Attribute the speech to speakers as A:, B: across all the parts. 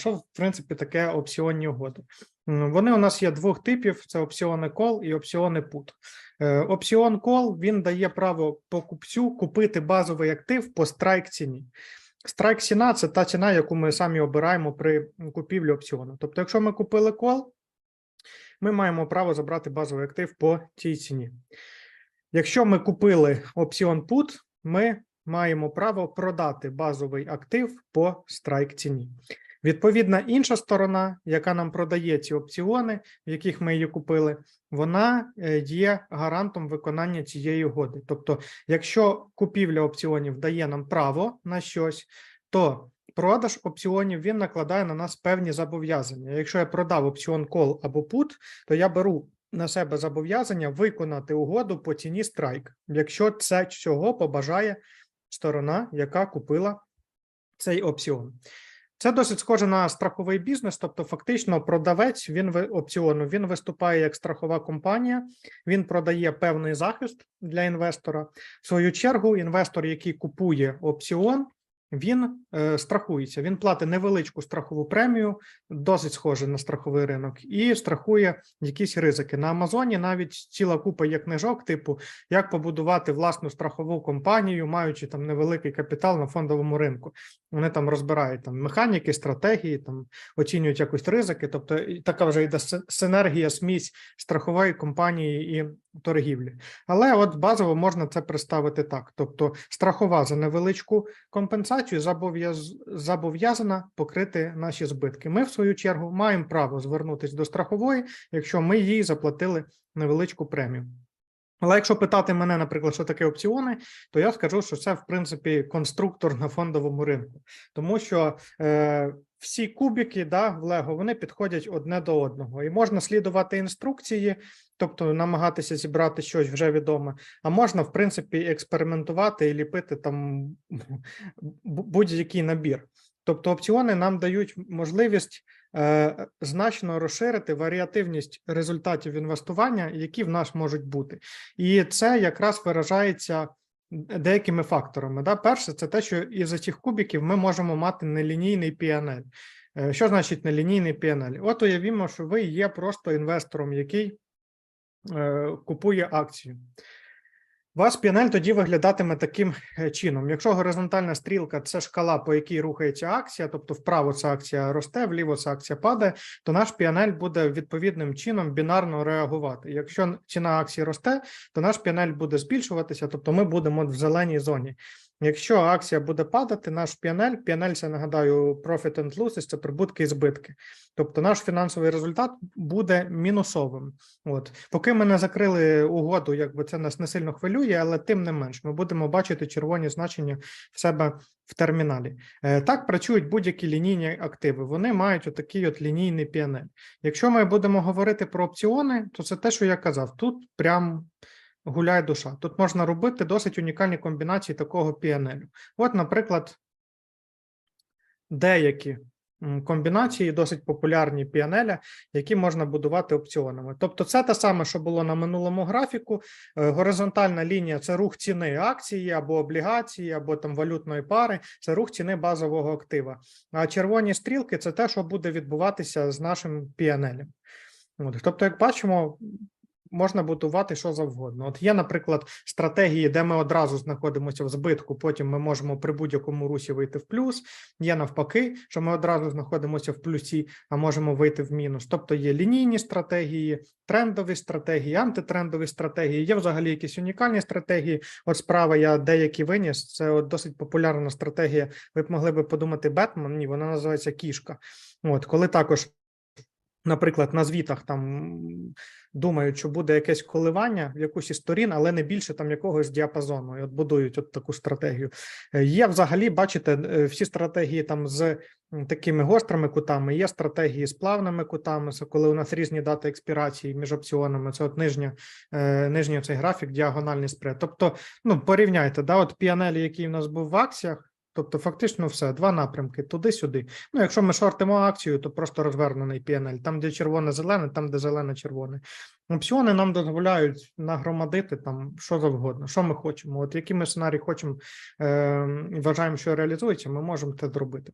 A: Що в принципі таке опціонні угоди? Вони у нас є двох типів: це опціони call і опціони put. Е, Опціон call він дає право покупцю купити базовий актив по страйк ціні. Страйк ціна це та ціна, яку ми самі обираємо при купівлі опціону. Тобто, якщо ми купили call, ми маємо право забрати базовий актив по тій ціні. Якщо ми купили опціон put, ми маємо право продати базовий актив по страйк ціні. Відповідна інша сторона, яка нам продає ці опціони, в яких ми її купили, вона е, є гарантом виконання цієї угоди. Тобто, якщо купівля опціонів дає нам право на щось, то продаж опціонів він накладає на нас певні зобов'язання. Якщо я продав опціон call або put, то я беру на себе зобов'язання виконати угоду по ціні страйк, якщо це цього побажає сторона, яка купила цей опціон. Це досить схоже на страховий бізнес, тобто, фактично, продавець він опціону він виступає як страхова компанія, він продає певний захист для інвестора. В свою чергу, інвестор, який купує опціон, він е, страхується. Він платить невеличку страхову премію, досить схоже на страховий ринок, і страхує якісь ризики. На Амазоні навіть ціла купа є книжок, типу як побудувати власну страхову компанію, маючи там невеликий капітал на фондовому ринку. Вони там розбирають там механіки, стратегії, там оцінюють якось ризики. Тобто така вже йде синергія, смісь страхової компанії і торгівлі. Але от базово можна це представити так: тобто, страхова за невеличку компенсацію зобов'яз- зобов'язана покрити наші збитки. Ми, в свою чергу, маємо право звернутися до страхової, якщо ми їй заплатили невеличку премію. Але якщо питати мене, наприклад, що таке опціони, то я скажу, що це в принципі конструктор на фондовому ринку, тому що е, всі кубики да, в Лего вони підходять одне до одного, і можна слідувати інструкції, тобто намагатися зібрати щось вже відоме, а можна, в принципі, експериментувати і ліпити там будь-який набір. Тобто опціони нам дають можливість е, значно розширити варіативність результатів інвестування, які в нас можуть бути. І це якраз виражається деякими факторами. Да? Перше, це те, що із цих кубиків ми можемо мати нелінійний PNL. Е, Що значить нелінійний PNL? От уявімо, що ви є просто інвестором, який купує акцію. Вас PNL тоді виглядатиме таким е, чином. Якщо горизонтальна стрілка це шкала, по якій рухається акція, тобто вправо ця акція росте, вліво ця акція падає, то наш PNL буде відповідним чином бінарно реагувати. Якщо ціна акції росте, то наш PNL буде збільшуватися, тобто ми будемо в зеленій зоні. Якщо акція буде падати, наш PNL, PNL, це нагадаю, profit and losses, це прибутки і збитки. Тобто наш фінансовий результат буде мінусовим. От поки ми не закрили угоду, якби це нас не сильно хвилює, але тим не менш, ми будемо бачити червоні значення в себе в терміналі. Е, Так працюють будь-які лінійні активи. Вони мають отакий от лінійний PNL. Якщо ми будемо говорити про опціони, то це те, що я казав. Тут прям гуляє душа. Тут можна робити досить унікальні комбінації такого PNL. От, наприклад, деякі комбінації, досить популярні PNL, які можна будувати опціонами. Тобто, це те саме, що було на минулому графіку. Е, Горизонтальна лінія це рух ціни акції або облігації, або там валютної пари, це рух ціни базового актива. А червоні стрілки це те, що буде відбуватися з нашим PNL. Тобто, як бачимо, можна будувати що завгодно. От є, наприклад, стратегії, де ми одразу знаходимося в збитку, потім ми можемо при будь-якому русі вийти в плюс. Є навпаки, що ми одразу знаходимося в плюсі, а можемо вийти в мінус. Тобто є лінійні стратегії, трендові стратегії, антитрендові стратегії. Є взагалі якісь унікальні стратегії. От справа я деякі виніс. Це от досить популярна стратегія. Ви б могли би подумати Бетмен. Ні, вона називається кішка. От коли також. Наприклад, на звітах там думають, що буде якесь коливання в якусь із сторін, але не більше там якогось діапазону. І от будують от таку стратегію. Е, Є взагалі, бачите, е, всі стратегії там з такими гострими кутами, є стратегії з плавними кутами. Це коли у нас різні дати експірації між опціонами. Це от нижня, е, нижній цей графік, діагональний спред. Тобто, ну порівняйте, да, от PNL, який у нас був в акціях. Тобто, фактично, все, два напрямки туди-сюди. Ну, якщо ми шортимо акцію, то просто розвернений PNL. Там, де червоне-зелене, там, де зелене-червоне. Опціони нам дозволяють нагромадити там що завгодно, що ми хочемо. От які ми сценарії хочемо, е, вважаємо, що реалізується, ми можемо це зробити.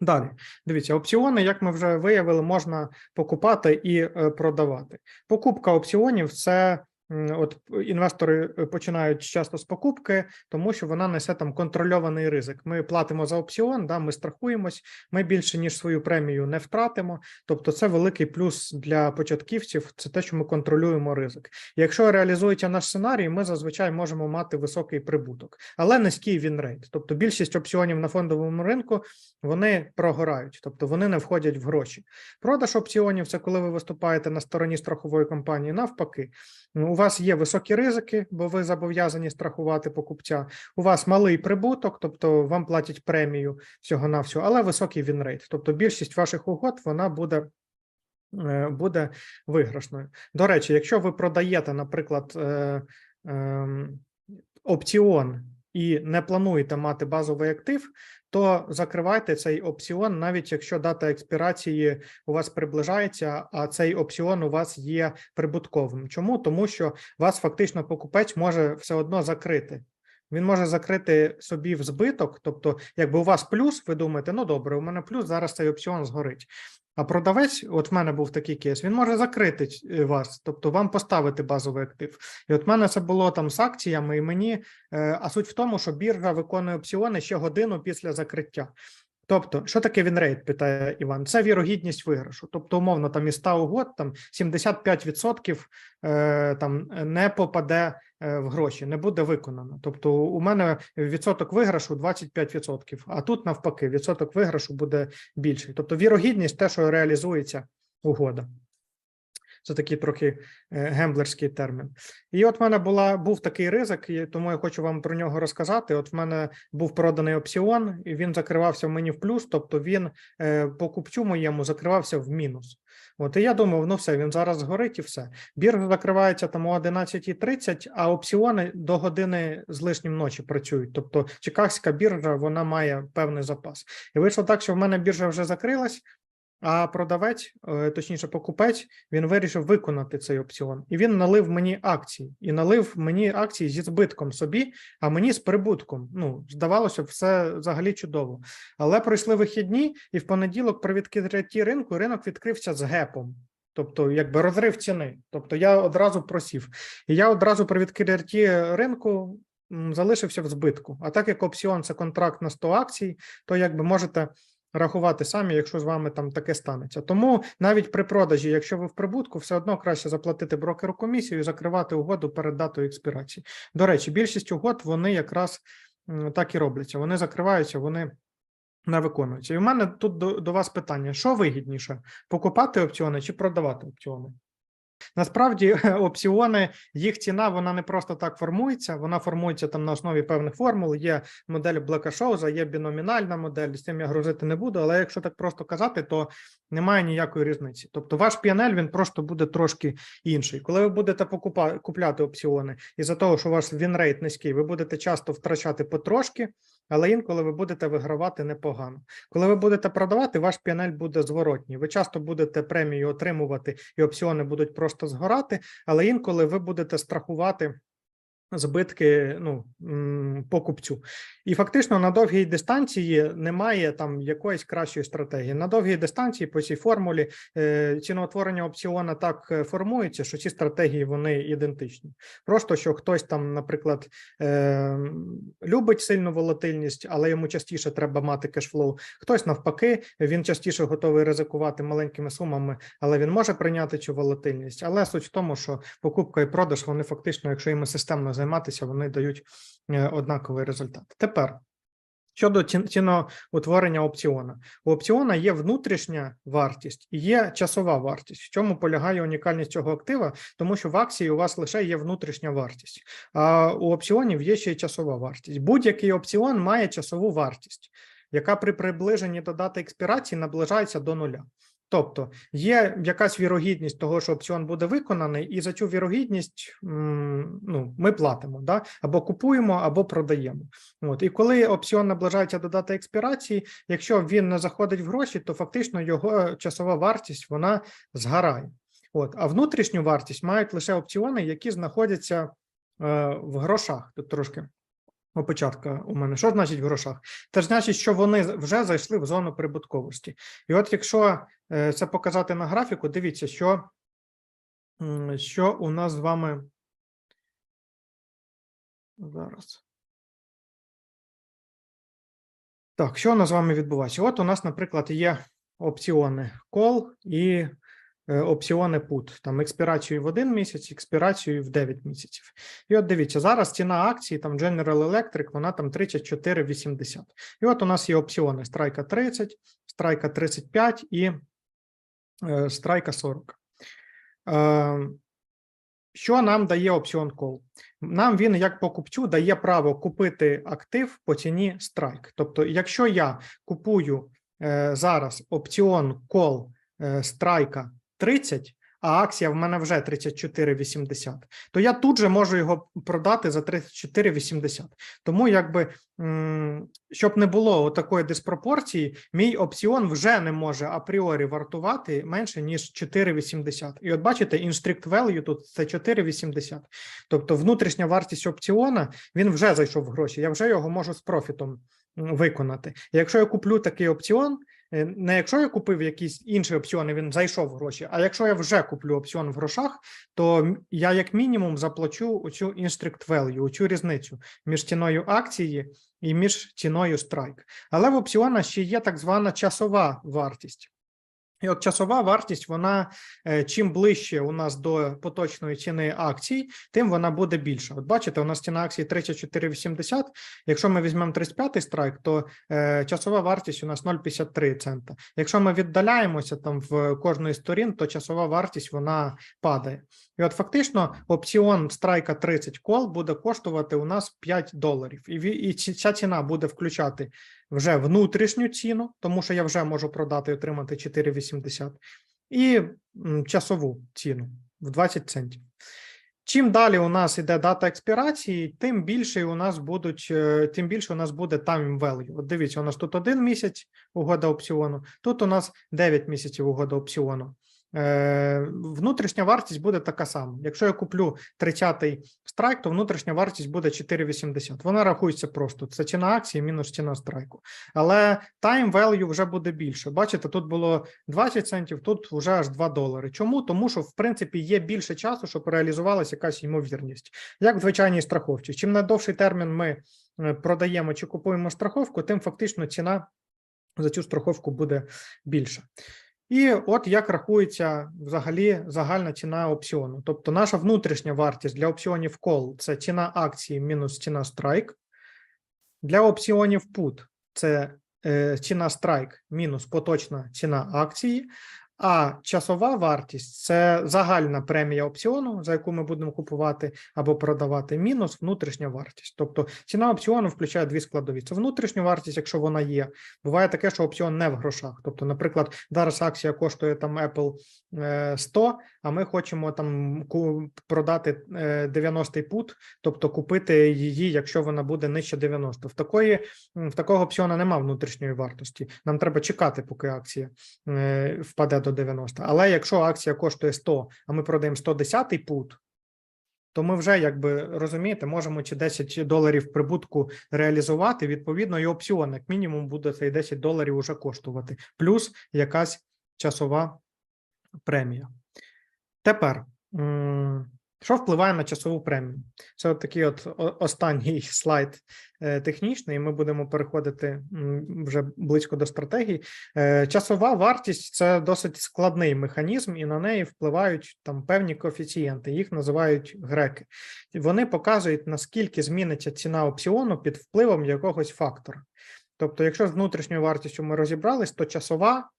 A: Далі, дивіться, опціони, як ми вже виявили, можна покупати і е, продавати. Покупка опціонів це от інвестори е, починають часто з покупки, тому що вона несе там контрольований ризик. Ми платимо за опціон, да, ми страхуємось, ми більше ніж свою премію не втратимо. Тобто, це великий плюс для початківців. Це те, що ми контролюємо ризик. Якщо реалізується наш сценарій, ми зазвичай можемо мати високий прибуток, але низький вінрейт. Тобто більшість опціонів на фондовому ринку вони прогорають, тобто вони не входять в гроші. Продаж опціонів це коли ви виступаєте на стороні страхової компанії. Навпаки, у вас є високі ризики, бо ви зобов'язані страхувати покупця. У вас малий прибуток, тобто вам платять премію всього на всього, але високий вінрейт. Тобто більшість ваших угод вона буде. е, Буде виграшною. До речі, якщо ви продаєте, наприклад, е, ем, опціон і не плануєте мати базовий актив, то закривайте цей опціон, навіть якщо дата експірації у вас приближається, а цей опціон у вас є прибутковим. Чому? Тому що вас фактично покупець може все одно закрити. Він може закрити собі в збиток, тобто, якби у вас плюс, ви думаєте, ну добре, у мене плюс, зараз цей опціон згорить. А продавець, от в мене був такий кейс, він може закрити е, вас, тобто вам поставити базовий актив. І от в мене це було там з акціями, і мені, е, а суть в тому, що біржа виконує опціони ще годину після закриття. Тобто, що таке вінрейт, питає Іван? Це вірогідність виграшу. Тобто, умовно, там із 100 угод там 75% е, там не попаде е, в гроші, не буде виконано. Тобто, у мене відсоток виграшу 25%, а тут навпаки, відсоток виграшу буде більший. Тобто, вірогідність те, що реалізується угода. Це такий трохи е, гемблерський термін. І от в мене була був такий ризик, і тому я хочу вам про нього розказати. От в мене був проданий опціон, і він закривався в мені в плюс, тобто він е, покупцю моєму закривався в мінус. От і я думав, ну все, він зараз згорить і все. Біржа закривається там о 11.30, а опціони до години з лишнім ночі працюють. Тобто Чикагська біржа вона має певний запас. І вийшло так, що в мене біржа вже закрилась. А продавець, е, точніше, покупець, він вирішив виконати цей опціон, і він налив мені акції, і налив мені акції зі збитком собі, а мені з прибутком. Ну, здавалося, все взагалі чудово. Але пройшли вихідні, і в понеділок при відкритті ринку ринок відкрився з гепом. Тобто, якби розрив ціни. Тобто я одразу просів. І я одразу при відкритті ринку залишився в збитку. А так як опціон це контракт на 100 акцій, то якби можете рахувати самі, якщо з вами там таке станеться. Тому навіть при продажі, якщо ви в прибутку, все одно краще заплатити брокеру комісію і закривати угоду перед датою експірації. До речі, більшість угод вони якраз так і робляться. Вони закриваються, вони не виконуються. І в мене тут до, до вас питання: що вигідніше: покупати опціони чи продавати опціони? Насправді, опціони, їх ціна вона не просто так формується, вона формується там на основі певних формул. Є модель Блека-Шоуза, є біномінальна модель. З цим я грузити не буду. Але якщо так просто казати, то немає ніякої різниці. Тобто, ваш PNL, він просто буде трошки інший. Коли ви будете покупа, купляти опціони, із за того, що у вас вінрейт низький, ви будете часто втрачати потрошки, але інколи ви будете вигравати непогано. Коли ви будете продавати, ваш PNL буде зворотній. Ви часто будете премію отримувати, і опціони будуть просто згорати, але інколи ви будете страхувати. Збитки ну покупцю, і фактично на довгій дистанції немає там якоїсь кращої стратегії. На довгій дистанції по цій формулі е, ціноутворення опціона так е, формується, що ці стратегії вони ідентичні. Просто що хтось там, наприклад, е, любить сильну волатильність, але йому частіше треба мати кешфлоу. Хтось навпаки, він частіше готовий ризикувати маленькими сумами, але він може прийняти цю волатильність. Але суть в тому, що покупка і продаж вони фактично, якщо їм системно займатися, вони дають е, однаковий результат. Тепер. Щодо ціноутворення опціона, у опціона є внутрішня вартість і є часова вартість. В чому полягає унікальність цього актива? Тому що в акції у вас лише є внутрішня вартість, а у опціонів є ще й часова вартість. Будь-який опціон має часову вартість, яка при приближенні до дати експірації наближається до нуля. Тобто є якась вірогідність того, що опціон буде виконаний, і за цю вірогідність ну, ми платимо, да? або купуємо, або продаємо. От і коли опціон наближається до дати експірації, якщо він не заходить в гроші, то фактично його часова вартість вона згорає. От, а внутрішню вартість мають лише опціони, які знаходяться е, в грошах. Тут трошки Опечатка у мене. Що значить в грошах? Це ж значить, що вони вже зайшли в зону прибутковості. І от якщо е, це показати на графіку, дивіться, що, що у нас з вами зараз. Так, що у нас з вами відбувається? От у нас, наприклад, є опціони call і опціони put, там експірацію в один місяць, експірацію в 9 місяців. І от дивіться, зараз ціна акції, там General Electric, вона там 34,80. І от у нас є опціони страйка 30, страйка 35 і е, страйка 40. Е, що нам дає опціон call? Нам він, як покупцю, дає право купити актив по ціні страйк. Тобто, якщо я купую е, зараз опціон call е, страйка 30, а акція в мене вже 34,80, то я тут же можу його продати за 34,80. Тому, якби, щоб не було такої диспропорції, мій опціон вже не може апріорі вартувати менше, ніж 4,80. І от бачите, strict value тут це 4,80. Тобто внутрішня вартість опціона, він вже зайшов в гроші, я вже його можу з профітом виконати. Якщо я куплю такий опціон, Не якщо я купив якісь інші опціони, він зайшов в гроші. А якщо я вже куплю опціон в грошах, то я як мінімум заплачу оцю інстрикт value, оцю різницю між ціною акції і між ціною страйк. Але в опціонах ще є так звана часова вартість. І от часова вартість, вона е, чим ближче у нас до поточної ціни акцій, тим вона буде більша. От бачите, у нас ціна акції 34,80. Якщо ми візьмемо 35-й страйк, то е, часова вартість у нас 0,53 цента. Якщо ми віддаляємося там в кожної сторін, то часова вартість вона падає. І от фактично опціон страйка 30 кол буде коштувати у нас 5 доларів. І, і ця ціна буде включати вже внутрішню ціну, тому що я вже можу продати і отримати 4,80, і часову ціну в 20 центів. Чим далі у нас іде дата експірації, тим більше у нас будуть, е, тим більше у нас буде time value. От дивіться, у нас тут один місяць угода опціону, тут у нас 9 місяців угода опціону. Е, внутрішня вартість буде така сама. Якщо я куплю 30-й страйк, то внутрішня вартість буде 4,80. Вона рахується просто. Це ціна акції мінус ціна страйку. Але time value вже буде більше. Бачите, тут було 20 центів, тут вже аж 2 долари. Чому? Тому що, в принципі, є більше часу, щоб реалізувалася якась ймовірність. Як в звичайній страховці. Чим на довший термін ми е, продаємо чи купуємо страховку, тим фактично ціна за цю страховку буде більша. І от як рахується взагалі загальна ціна опціону. Тобто наша внутрішня вартість для опціонів call – це ціна акції мінус ціна страйк. Для опціонів put – це е, ціна страйк мінус поточна ціна акції. А часова вартість це загальна премія опціону, за яку ми будемо купувати або продавати, мінус внутрішня вартість. Тобто ціна опціону включає дві складові: це внутрішня вартість, якщо вона є. Буває таке, що опціон не в грошах. Тобто, наприклад, зараз акція коштує там Apple е, 100, а ми хочемо там продати е, 90-й пут, тобто купити її, якщо вона буде нижче 90. В такої в такого опціона немає внутрішньої вартості. Нам треба чекати, поки акція е, впаде до 90. Але якщо акція коштує 100, а ми продаємо 110-й пут, то ми вже, якби розумієте, можемо чи 10 доларів прибутку реалізувати. Відповідно, і опціон, як мінімум, буде цей 10 доларів уже коштувати, плюс якась часова премія. Тепер, що впливає на часову премію? Це от такий от останній слайд е, технічний. Ми будемо переходити вже близько до стратегії. Е, Часова вартість це досить складний механізм, і на неї впливають там певні коефіцієнти. Їх називають греки. Вони показують наскільки зміниться ціна опціону під впливом якогось фактора. Тобто, якщо з внутрішньою вартістю ми розібрались, то часова.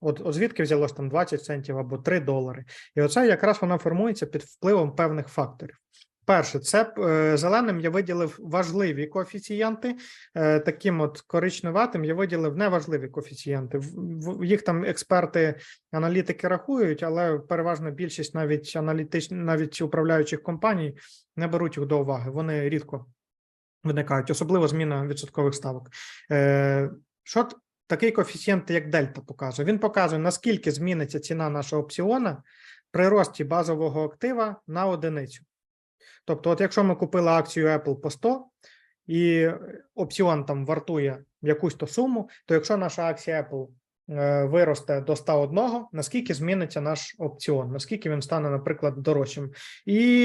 A: От, от звідки взялось там 20 центів або 3 долари. І оце якраз вона формується під впливом певних факторів. Перше, це е, зеленим я виділив важливі коефіцієнти, е, таким от коричневатим я виділив неважливі коефіцієнти. Їх там експерти, аналітики рахують, але переважна більшість навіть аналітич, навіть управляючих компаній не беруть їх до уваги. Вони рідко виникають, особливо зміна відсоткових ставок. Е, Що такий коефіцієнт, як дельта, показує? Він показує, наскільки зміниться ціна нашого опціона при рості базового актива на одиницю. Тобто, от якщо ми купили акцію Apple по 100, і опціон там вартує якусь то суму, то якщо наша акція Apple виросте до 101, наскільки зміниться наш опціон, наскільки він стане, наприклад, дорожчим. І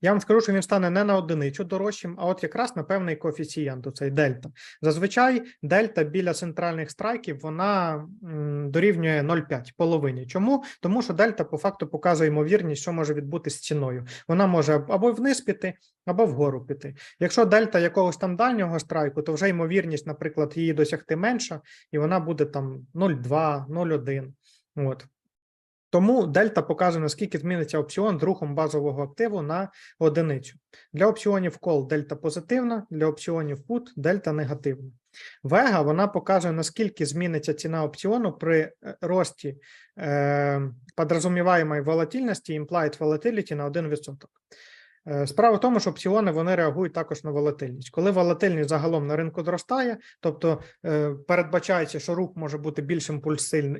A: я вам скажу, що він стане не на одиницю дорожчим, а от якраз на певний коефіцієнт, цей дельта. Зазвичай дельта біля центральних страйків вона дорівнює 0,5, половині. Чому? Тому що дельта по факту показує ймовірність, що може відбутися з ціною. Вона може або вниз піти, або вгору піти. Якщо дельта якогось там дальнього страйку, то вже ймовірність, наприклад, її досягти менша, і вона буде там 0,2, 0,1. От. Тому дельта показує, наскільки зміниться опціон рухом базового активу на одиницю. Для опціонів call дельта позитивна, для опціонів put дельта негативна. Вега вона показує, наскільки зміниться ціна опціону при е, рості е, подразуміваємої волатильності, implied volatility на 1%. Е, Справа в тому, що опціони вони реагують також на волатильність. Коли волатильність загалом на ринку зростає, тобто е, передбачається, що рух може бути більш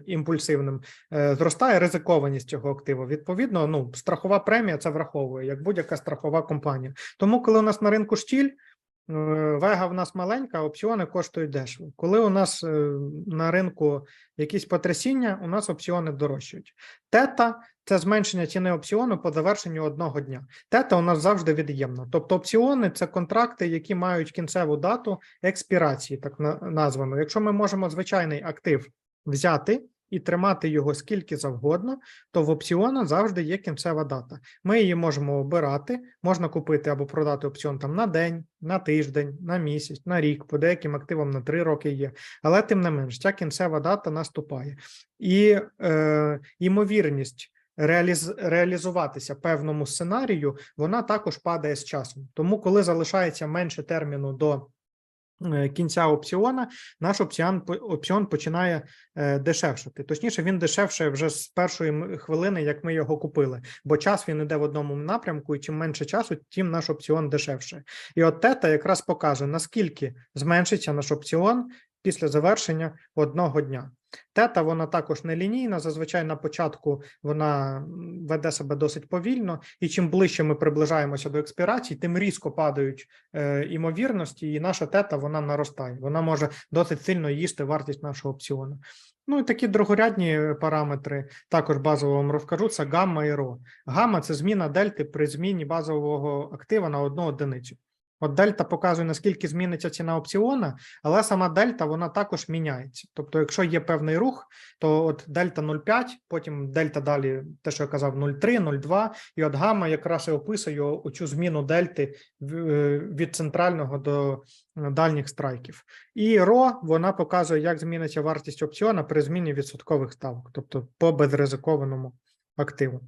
A: імпульсивним, е, зростає ризикованість цього активу. Відповідно, ну страхова премія це враховує як будь-яка страхова компанія. Тому, коли у нас на ринку штіль. Е, Вега в нас маленька, опціони коштують дешево. Коли у нас е, на ринку якісь потрясіння, у нас опціони дорожчають. Тета це зменшення ціни опціону по завершенню одного дня. Тета у нас завжди від'ємна. Тобто опціони це контракти, які мають кінцеву дату експірації, так названо. Якщо ми можемо звичайний актив взяти і тримати його скільки завгодно, то в опціона завжди є кінцева дата. Ми її можемо обирати, можна купити або продати опціон там на день, на тиждень, на місяць, на рік, по деяким активам на три роки є. Але тим не менш, ця кінцева дата наступає. І е, ймовірність реаліз, реалізуватися певному сценарію, вона також падає з часом. Тому, коли залишається менше терміну до кінця опціона, наш опціон, опціон починає е, дешевшати. Точніше, він дешевше вже з першої хвилини, як ми його купили, бо час він іде в одному напрямку, і чим менше часу, тим наш опціон дешевше. І от тета якраз покаже, наскільки зменшиться наш опціон після завершення одного дня. Тета вона також не лінійна. Зазвичай на початку вона веде себе досить повільно, і чим ближче ми приближаємося до експірації, тим різко падають е, імовірності, і наша тета вона наростає. Вона може досить сильно їсти вартість нашого опціону. Ну і такі другорядні параметри також базово вам розкажу. Це гамма і ро. Гамма це зміна дельти при зміні базового актива на одну одиницю. От дельта показує, наскільки зміниться ціна опціона, але сама дельта вона також міняється. Тобто, якщо є певний рух, то от дельта 0,5, потім дельта далі, те, що я казав, 0,3, 0,2, і от гамма якраз і описує оцю зміну дельти е, від центрального до е, дальніх страйків. І ро вона показує, як зміниться вартість опціона при зміні відсоткових ставок, тобто по безризикованому активу.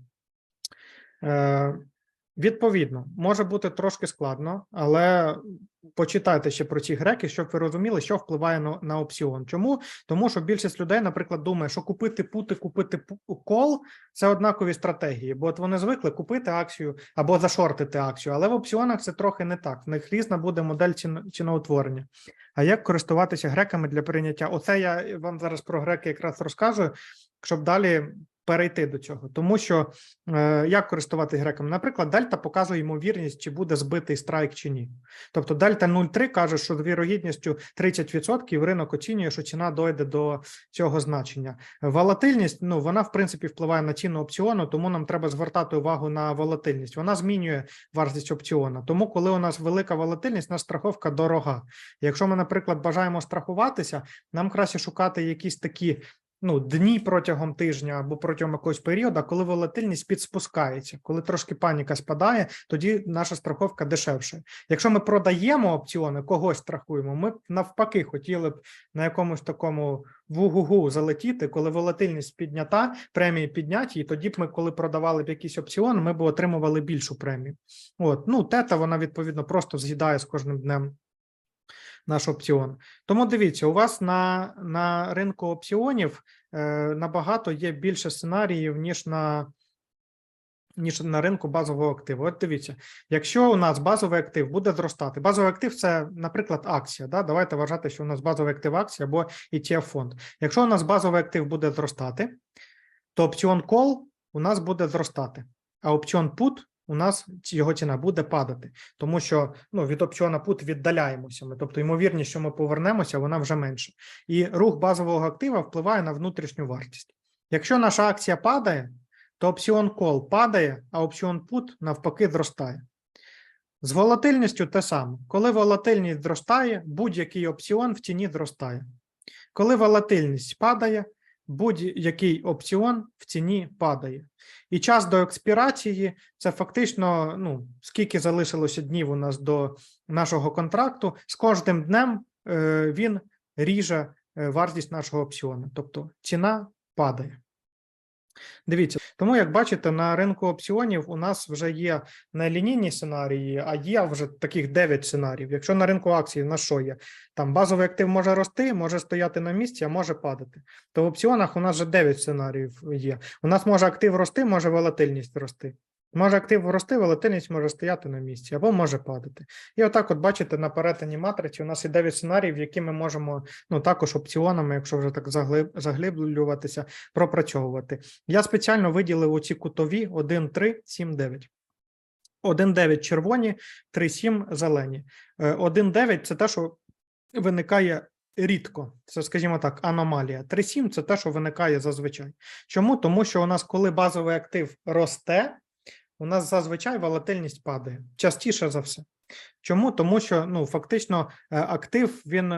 A: Відповідно, може бути трошки складно, але почитайте ще про ці греки, щоб ви розуміли, що впливає на, на опціон. Чому? Тому що більшість людей, наприклад, думає, що купити пути, купити кол це однакові стратегії, бо от вони звикли купити акцію або зашортити акцію, але в опціонах це трохи не так. В них різна буде модель ціноутворення. А як користуватися греками для прийняття? Оце я вам зараз про греки якраз розказую, щоб далі перейти до цього, тому що е, як користуватися греками? Наприклад, дельта показує ймовірність, чи буде збитий страйк чи ні. Тобто дельта 0,3 каже, що з вірогідністю 30% ринок оцінює, що ціна дойде до цього значення. Волатильність, ну вона в принципі впливає на ціну опціону, тому нам треба звертати увагу на волатильність. Вона змінює вартість опціона. Тому, коли у нас велика волатильність, наша страховка дорога. Якщо ми, наприклад, бажаємо страхуватися, нам краще шукати якісь такі ну, дні протягом тижня або протягом якогось періоду, коли волатильність підспускається, коли трошки паніка спадає, тоді наша страховка дешевше. Якщо ми продаємо опціони, когось страхуємо, ми навпаки хотіли б на якомусь такому вугугу залетіти, коли волатильність піднята, премії підняті, і тоді б ми, коли продавали б якийсь опціон, ми б отримували більшу премію. От, ну, тета, вона відповідно просто з'їдає з кожним днем наш опціон. Тому дивіться, у вас на, на ринку опціонів е, набагато є більше сценаріїв, ніж на, ніж на ринку базового активу. От дивіться, якщо у нас базовий актив буде зростати, базовий актив це, наприклад, акція. Да? Давайте вважати, що у нас базовий актив акція або ETF фонд. Якщо у нас базовий актив буде зростати, то опціон call у нас буде зростати, а опціон put у нас його ціна буде падати, тому що ну, від опціона put віддаляємося. Ми, тобто, ймовірність, що ми повернемося, вона вже менша. І рух базового актива впливає на внутрішню вартість. Якщо наша акція падає, то опціон call падає, а опціон put навпаки зростає. З волатильністю те саме. Коли волатильність зростає, будь-який опціон в ціні зростає. Коли волатильність падає, будь-який опціон в ціні падає. І час до експірації це фактично, ну, скільки залишилося днів у нас до нашого контракту, з кожним днем е, він ріже е, вартість нашого опціону, тобто ціна падає. Дивіться, тому як бачите, на ринку опціонів у нас вже є не лінійні сценарії, а є вже таких 9 сценаріїв. Якщо на ринку акцій на що є? Там базовий актив може рости, може стояти на місці, а може падати. То в опціонах у нас вже 9 сценаріїв є. У нас може актив рости, може волатильність рости. Може актив рости, волатильність може стояти на місці або може падати. І отак, от бачите, на перетині матриці у нас є 9 сценаріїв, які ми можемо ну також опціонами, якщо вже так заглиб, заглиблюватися, пропрацьовувати. Я спеціально виділив оці кутові 1, 3, 7, 9. 1,9 червоні, 3,7 зелені. Е, 1,9 це те, що виникає рідко. Це, скажімо так, аномалія. 3,7 це те, що виникає зазвичай. Чому? Тому що у нас, коли базовий актив росте, у нас зазвичай волатильність падає. Частіше за все. Чому? Тому що ну, фактично е, актив він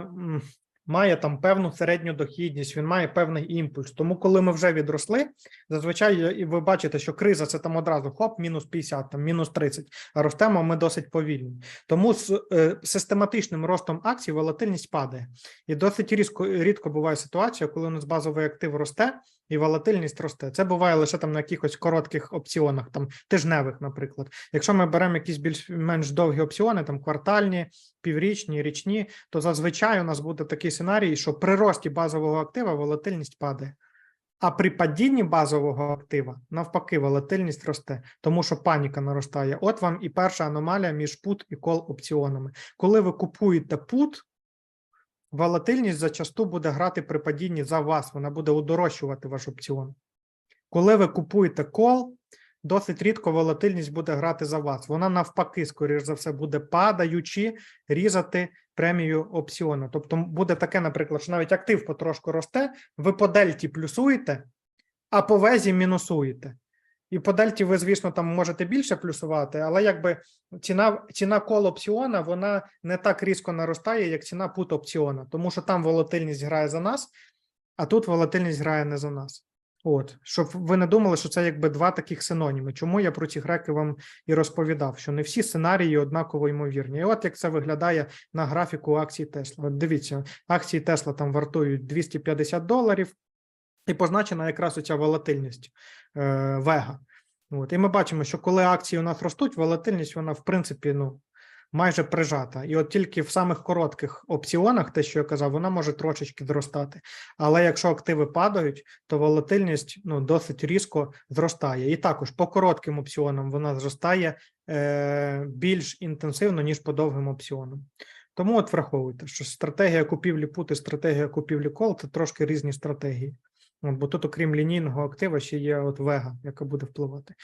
A: має там певну середню дохідність, він має певний імпульс. Тому, коли ми вже відросли, зазвичай е, і ви бачите, що криза це там одразу хоп, мінус 50, там мінус 30, а ростемо ми досить повільно. Тому з е, систематичним ростом акцій волатильність падає. І досить різко рідко буває ситуація, коли у нас базовий актив росте і волатильність росте. Це буває лише там на якихось коротких опціонах, там тижневих, наприклад. Якщо ми беремо якісь більш-менш довгі опціони, там квартальні, піврічні, річні, то зазвичай у нас буде такий сценарій, що при рості базового актива волатильність падає. А при падінні базового актива навпаки волатильність росте, тому що паніка наростає. От вам і перша аномалія між put і call опціонами. Коли ви купуєте put, волатильність зачасту буде грати при падінні за вас, вона буде удорожчувати ваш опціон. Коли ви купуєте call, досить рідко волатильність буде грати за вас. Вона навпаки, скоріш за все, буде падаючи різати премію опціону. Тобто буде таке, наприклад, що навіть актив потрошку росте, ви по дельті плюсуєте, а по везі мінусуєте. І по дельті ви, звісно, там можете більше плюсувати, але якби ціна ціна кол опціона вона не так різко наростає, як ціна пут опціона, тому що там волатильність грає за нас, а тут волатильність грає не за нас. От, щоб ви не думали, що це якби два таких синоніми. Чому я про ці греки вам і розповідав, що не всі сценарії однаково ймовірні. І от як це виглядає на графіку акцій Тесла. От дивіться, акції Тесла там вартують 250 доларів, і позначена якраз оця волатильність вега. От, і ми бачимо, що коли акції у нас ростуть, волатильність вона в принципі ну майже прижата. І от тільки в самих коротких опціонах, те, що я казав, вона може трошечки зростати. Але якщо активи падають, то волатильність ну досить різко зростає. І також по коротким опціонам вона зростає е, більш інтенсивно ніж по довгим опціонам. Тому от враховуйте, що стратегія купівлі пут і стратегія купівлі кол це трошки різні стратегії. Бо тут, окрім лінійного актива, ще є от вега, яка буде впливати.